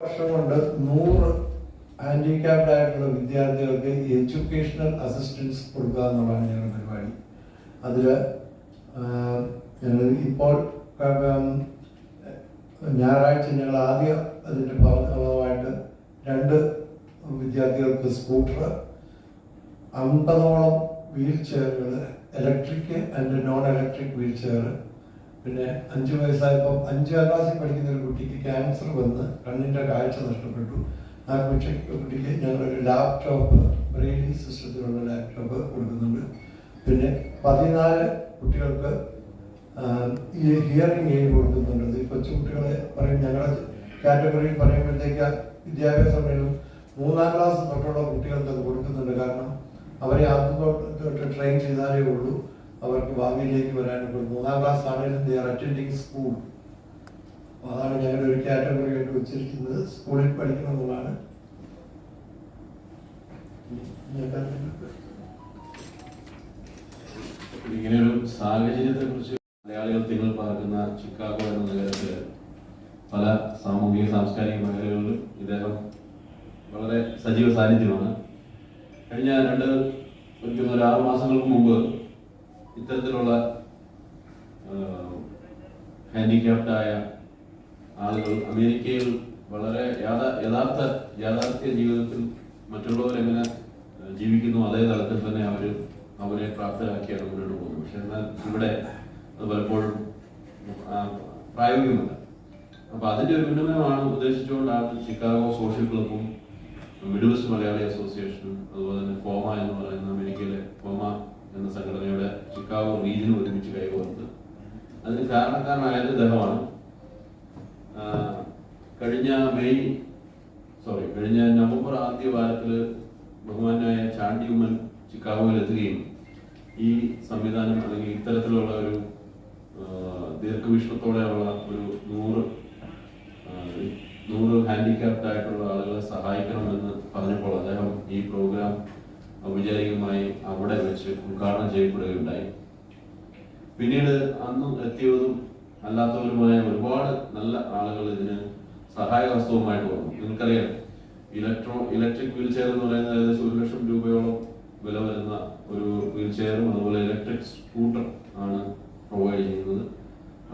വർഷം കൊണ്ട് നൂറ് ഹാൻഡിക്യാപ്ഡ് ആയിട്ടുള്ള വിദ്യാർത്ഥികൾക്ക് എഡ്യൂക്കേഷണൽ അസിസ്റ്റൻസ് കൊടുക്കുക എന്നുള്ളതാണ് ഞങ്ങളുടെ പരിപാടി. അതിൽ ഞങ്ങൾ ഇപ്പോൾ ഞായറാഴ്ച ഞങ്ങൾ ആദ്യം അതിന്റെ ഭാഗമായിട്ട് രണ്ട് വിദ്യാർത്ഥികൾക്ക് സ്കൂട്ടർ അമ്പതോളം wheel ചെയറുകൾ electric and non electric wheel chair പിന്നെ അഞ്ചു വയസ്സായപ്പോൾ അഞ്ചാം ക്ലാസ്സിൽ പഠിക്കുന്ന ഒരു കുട്ടിക്ക് ക്യാൻസർ വന്ന് കണ്ണിന്റെ കാഴ്ച നഷ്ടപ്പെട്ടു. ആ കുട്ടിക്ക് കുട്ടിക്ക് ഞങ്ങളൊരു ലാപ്ടോപ്പ് ബ്രെയിനിങ് സിസ്റ്റത്തിലുള്ള ലാപ്ടോപ്പ് കൊടുക്കുന്നുണ്ട്. പിന്നെ പതിനാല് കുട്ടികൾക്ക് ഈ ഹിയറിംഗ് എയ്ഡ് കൊടുക്കുന്നുണ്ട്. ഈ കൊച്ചുകുട്ടികളെ പറയും ഞങ്ങളുടെ കാറ്റഗറിയിൽ പറയുമ്പോഴത്തേക്ക് വിദ്യാഭ്യാസം വേണം മൂന്നാം ക്ലാസ് തൊട്ടുള്ള കുട്ടികൾക്ക് അത് കൊടുക്കുന്നുണ്ട്. കാരണം അവരെ ആദ്യം തൊട്ട് ട്രെയിൻ ചെയ്താലേ ഉള്ളൂ. അവർക്ക് ഭാവിയിലേക്ക് വരാനൊക്കെ മൂന്നാം ക്ലാസ് ആണെങ്കിലും അറ്റൻഡിങ് സ്കൂൾ അതാണ് ഞങ്ങളുടെ ഒരു കാറ്റഗറി ആയിട്ട് വെച്ചിരിക്കുന്നത്. സ്കൂളിൽ പഠിക്കണം എന്നുള്ളതാണ്. ഇങ്ങനെയൊരു സാഹചര്യത്തെ കുറിച്ച് മലയാളികൾ തിങ്ങൾ പാർക്കുന്ന ചിക്കാഗോ എന്ന നഗരത്തിൽ പല സാമൂഹിക സാംസ്കാരിക മേഖലകളിലും ഇദ്ദേഹം വളരെ സജീവ സാന്നിധ്യമാണ്. കഴിഞ്ഞ രണ്ട് ഒരു ആറു മാസങ്ങൾക്ക് മുമ്പ് ഇത്തരത്തിലുള്ള ഹാൻഡിക്യാപ്റ്റായ ആളുകൾ അമേരിക്കയിൽ വളരെ യാഥാ യഥാർത്ഥ യാഥാർത്ഥ്യ ജീവിതത്തിൽ മറ്റുള്ളവർ എങ്ങനെ ജീവിക്കുന്നു അതേ തലത്തിൽ തന്നെ അവർ അവരെ പ്രാപ്തരാക്കിയാണ് മുന്നോട്ട് പോകുന്നത്. പക്ഷെ എന്നാൽ ഇവിടെ അത് പലപ്പോഴും പ്രായോഗികമല്ല. അപ്പൊ അതിന്റെ ഒരു ഉന്നമനമാണ് ഉദ്ദേശിച്ചുകൊണ്ടാണ് ചിക്കാഗോ സോഷ്യൽ ക്ലബും മിഡിൽ വെസ്റ്റ് മലയാളി അസോസിയേഷനും അതുപോലെ തന്നെ ഫോമ എന്ന് പറയുന്ന അതിന് കാരണക്കാരനായത് ഇദ്ദേഹമാണ് കഴിഞ്ഞ മെയ് സോറി കഴിഞ്ഞ നവംബർ ആദ്യ വാരത്തിൽ ബഹുമാനായ ചാണ്ടി ഉമ്മൻ ചിക്കാഗോയിൽ എത്തുകയും ഈ സംവിധാനം അല്ലെങ്കിൽ ഇത്തരത്തിലുള്ള ഒരു ദീർഘവീക്ഷണത്തോടെ ദീർഘവീക്ഷണത്തോടെയുള്ള ഒരു നൂറ് നൂറ് ഹാൻഡിക്യാപ്ഡ് ആയിട്ടുള്ള ആളുകളെ സഹായിക്കണമെന്ന് പറഞ്ഞപ്പോൾ അദ്ദേഹം ഈ പ്രോഗ്രാം ഔപചാരികമായി അവിടെ വെച്ച് ഉദ്ഘാടനം ചെയ്യപ്പെടുകയുണ്ടായി. പിന്നീട് അന്ന് എത്തിയതും അല്ലാത്തവരുമായ ഒരുപാട് നല്ല ആളുകൾ ഇതിന് സഹായഹസ്തവുമായിട്ട് വന്നു. നിങ്ങൾക്കറിയാം ഇലക്ട്രോ ഇലക്ട്രിക് വീൽ ചെയർ എന്ന് പറയുന്നത് ഏകദേശം ഒരു ലക്ഷം രൂപയോളം വില വരുന്ന ഒരു വീൽ ചെയറും അതുപോലെ ഇലക്ട്രിക് സ്കൂട്ടർ ആണ് പ്രൊവൈഡ് ചെയ്യുന്നത്.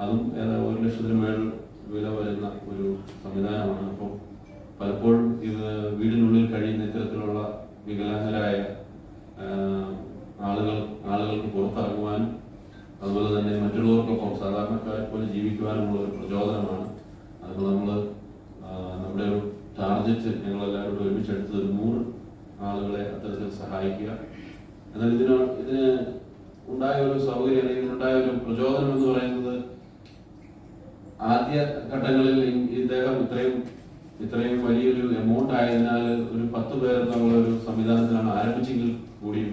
അതും ഒരു ലക്ഷത്തിന് മേളിൽ വില വരുന്ന ഒരു സംവിധാനമാണ്. അപ്പോൾ പലപ്പോഴും ഇത് വീടിനുള്ളിൽ കഴിയുന്ന ഇത്തരത്തിലുള്ള വികലാംഗരായ ആളുകൾ ആളുകൾക്ക് പുറത്തിറങ്ങുവാനും അതുപോലെ തന്നെ മറ്റുള്ളവർക്കൊപ്പം സാധാരണക്കാരെ പോലെ ജീവിക്കുവാനുള്ള ഒരു പ്രചോദനമാണ്. അത് നമ്മൾ നമ്മുടെ ഒരു ടാർഗറ്റ് ഞങ്ങളെല്ലാവരും കൂടെ ഒരുമിച്ചെടുത്ത് ഒരു നൂറ് ആളുകളെ അത്തരത്തിൽ സഹായിക്കുക. എന്നാൽ ഇതിന് ഇതിന് ഉണ്ടായ ഒരു സൗകര്യം അല്ലെങ്കിൽ ഉണ്ടായ ഒരു പ്രചോദനം എന്ന് പറയുന്നത് ആദ്യ ഘട്ടങ്ങളിൽ ഇദ്ദേഹം ഇത്രയും ഇത്രയും വലിയൊരു എമൗണ്ട് ആയതിനാൽ ഒരു പത്ത് പേർ എന്നുള്ള ഒരു സംവിധാനത്തിലാണ് ആരംഭിച്ചെങ്കിൽ കൂടിയും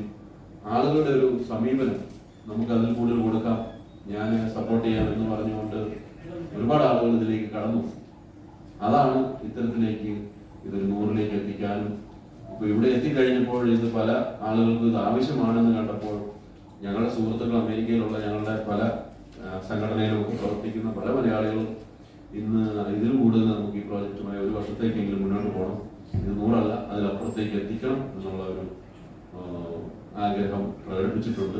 ആളുകളുടെ ഒരു സമീപനം നമുക്ക് അതിൽ കൂടുതൽ ഞാൻ സപ്പോർട്ട് ചെയ്യാം എന്ന് പറഞ്ഞുകൊണ്ട് ഒരുപാട് ആളുകൾ ഇതിലേക്ക് കടന്നു. അതാണ് ഇത്തരത്തിലേക്ക് ഇതൊരു നൂറിലേക്ക് എത്തിക്കാനും ഇപ്പൊ ഇവിടെ എത്തിക്കഴിഞ്ഞപ്പോൾ ഇത് പല ആളുകൾക്കും ഇത് ആവശ്യമാണെന്ന് കണ്ടപ്പോൾ ഞങ്ങളുടെ സുഹൃത്തുക്കൾ അമേരിക്കയിലുള്ള ഞങ്ങളുടെ പല സംഘടനയിലൊക്കെ പ്രവർത്തിക്കുന്ന പല മലയാളികളും ഇന്ന് ഇതിൽ കൂടുതൽ നമുക്ക് ഈ പ്രോജക്റ്റുമായി ഒരു വർഷത്തേക്കെങ്കിലും മുന്നോട്ട് പോകണം. ഇത് നൂറല്ല അതിലപ്പുറത്തേക്ക് എത്തിക്കണം എന്നുള്ള ഒരു ആഗ്രഹം പ്രകടിപ്പിച്ചിട്ടുണ്ട്.